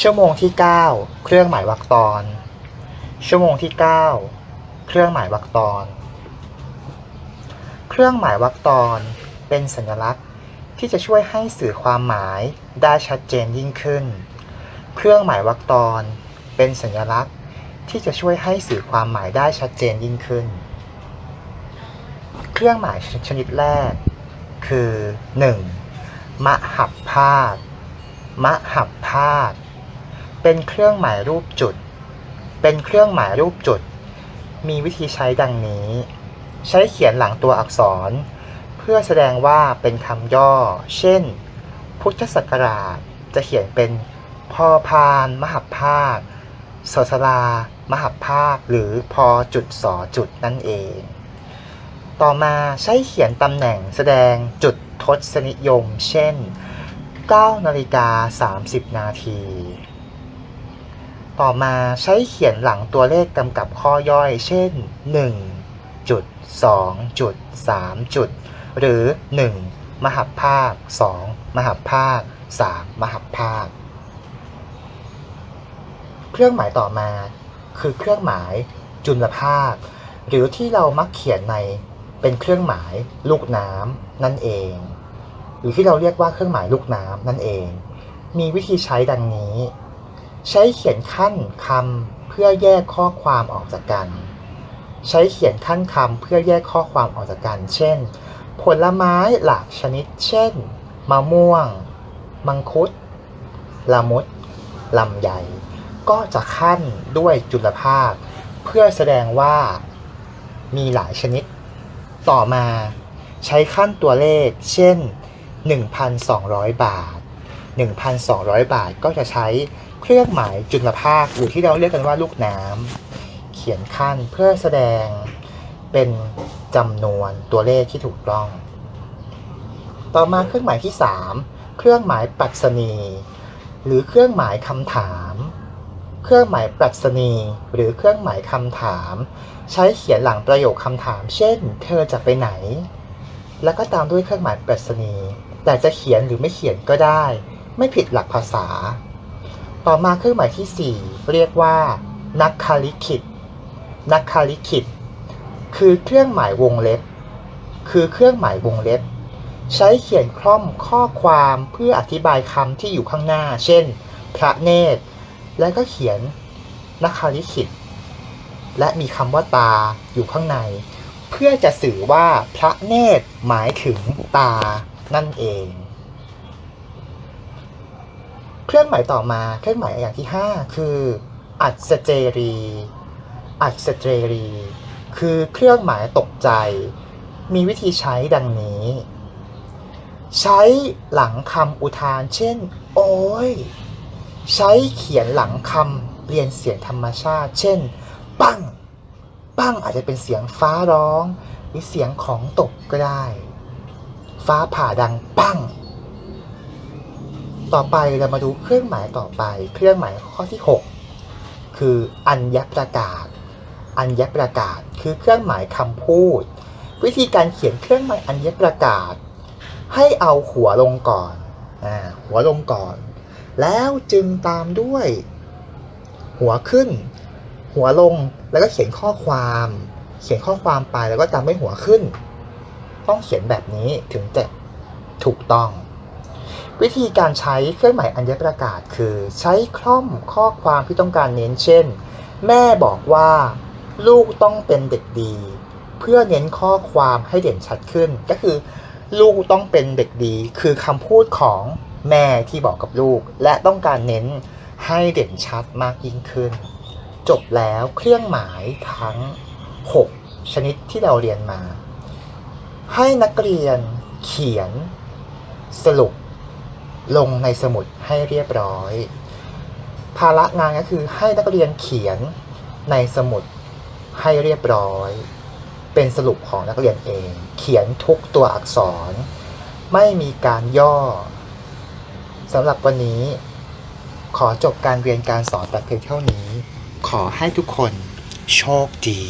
ชั่วโมงที่ 9 เครื่องหมายวรรคตอน ชั่วโมงที่ 9 เครื่องหมายวรรคตอน เครื่องหมายวรรคตอนเป็นสัญลักษณ์ที่จะช่วยให้สื่อความหมายได้ชัดเจนยิ่งขึ้น เครื่องหมายวรรคตอนเป็นสัญลักษณ์ที่จะช่วยให้สื่อความหมายได้ชัดเจนยิ่งขึ้น เครื่องหมายชนิดแรก คือ 1. มหับพาตมหับพาต เป็นเครื่องหมายรูปจุด เป็นเครื่องหมายรูปจุด มีวิธีใช้ดังนี้ ใช้เขียนหลังตัวอักษร เพื่อแสดงว่าเป็นคำย่อ เช่น พุทธศักราชจะเขียนเป็นพอพาน มหัภาคสสลา มหัภาค หรือพอจุดสอจุดนั่นเอง ต่อมาใช้เขียนตำแหน่งแสดงจุดทศนิยม เช่น9นาฬิกา30 นาที ต่อมาใช้เขียนหลังตัวเลขกำกับข้อย่อย เช่น 1 จุด 2 จุด 3 จุด หรือ 1 มหับภาค 2 มหับภาค 3 มหับภาค เครื่องหมายต่อมา คือเครื่องหมายจุลภาค หรือที่เรามักเขียนในเป็นเครื่องหมายลูกน้ำนั่นเอง หรือที่เราเรียกว่าเครื่องหมายลูกน้ำนั่นเอง มีวิธีใช้ดังนี้ ใช้เขียนขั้นคำเพื่อแยกข้อความออกจากกัน ใช้เขียนขั้นคำเพื่อแยกข้อความออกจากกัน เช่น ผลไม้หลากชนิด เช่น มะม่วง มังคุด ละมุด ลำไย ก็จะขั้นด้วยจุลภาค เพื่อแสดงว่า มีหลายชนิด ต่อมา ใช้ขั้นตัวเลข เช่น 1,200 บาท 1,200 บาทก็จะใช้เครื่องหมายจุลภาคหรือที่เราเรียกกันว่าลูกน้ำเขียนขั้นเพื่อแสดงเป็นจำนวนตัวเลขที่ถูกต้อง ต่อมาเครื่องหมายที่ 3 เครื่องหมายปรัชนีหรือเครื่องหมายคำถาม เครื่องหมายปรัชนีหรือเครื่องหมายคำถาม ใช้เขียนหลังประโยคคำถาม เช่น เธอจะไปไหน แล้วก็ตามด้วยเครื่องหมายปรัชนีแต่จะเขียนหรือไม่เขียนก็ได้ ไม่ผิดหลักภาษา ต่อมาเครื่องหมายที่ 4 เรียกว่า นักคาลิขิตนักคาลิขิตคือเครื่องหมายวงเล็บ คือเครื่องหมายวงเล็บ ใช้เขียนคล่อมข้อความเพื่ออธิบายคำที่อยู่ข้างหน้า เช่น พระเนตร และก็เขียนนักคาลิขิตและมีคำว่าตาอยู่ข้างใน เพื่อจะสื่อว่าพระเนตรหมายถึงตานั่นเอง เครื่องหมายต่อมาเครื่องหมายอย่างที่ 5 คืออัศเจรีอัศเจรี คือเครื่องหมายตกใจ มีวิธีใช้ดังนี้ ใช้หลังคำอุทาน เช่น โอ้ย ใช้เขียนหลังคำเรียนเสียงธรรมชาติ เช่น ปั้ง ปั้งอาจจะเป็นเสียงฟ้าร้อง หรือเสียงของตกก็ได้ ฟ้าผ่าดังปั้ง ต่อไปเรามาดูเครื่องหมายต่อไป เครื่องหมายข้อที่ 6 คืออัญญประกาศ อัญญประกาศคือเครื่องหมายคำพูด วิธีการเขียนเครื่องหมายอัญญประกาศ ให้เอาหัวลงก่อนอหัวลงก่อน แล้วจึงตามด้วย หัวขึ้น หัวลงแล้วก็เขียนข้อความ เขียนข้อความไปแล้วก็ตามด้วยหัวขึ้น ต้องเขียนแบบนี้ถึงจะถูกต้อง วิธีการใช้เครื่องหมายอัญญประกาศ คือใช้คล่อมข้อความที่ต้องการเน้นเช่น แม่บอกว่าลูกต้องเป็นเด็กดี เพื่อเน้นข้อความให้เด่นชัดขึ้น ก็คือลูกต้องเป็นเด็กดี คือคำพูดของแม่ที่บอกกับลูก และต้องการเน้นให้เด่นชัดมากยิ่งขึ้น จบแล้วเครื่องหมายทั้ง 6 ชนิดที่เราเรียนมา ให้นักเรียนเขียนสรุป ลงในสมุดให้เรียบร้อย ภาระงานก็คือให้นักเรียนเขียนในสมุดให้เรียบร้อย เป็นสรุปของนักเรียนเอง เขียนทุกตัวอักษร ไม่มีการย่อสำหรับวันนี้ ขอจบการเรียนการสอนแต่เพียงเท่านี้ ขอให้ทุกคนโชคดี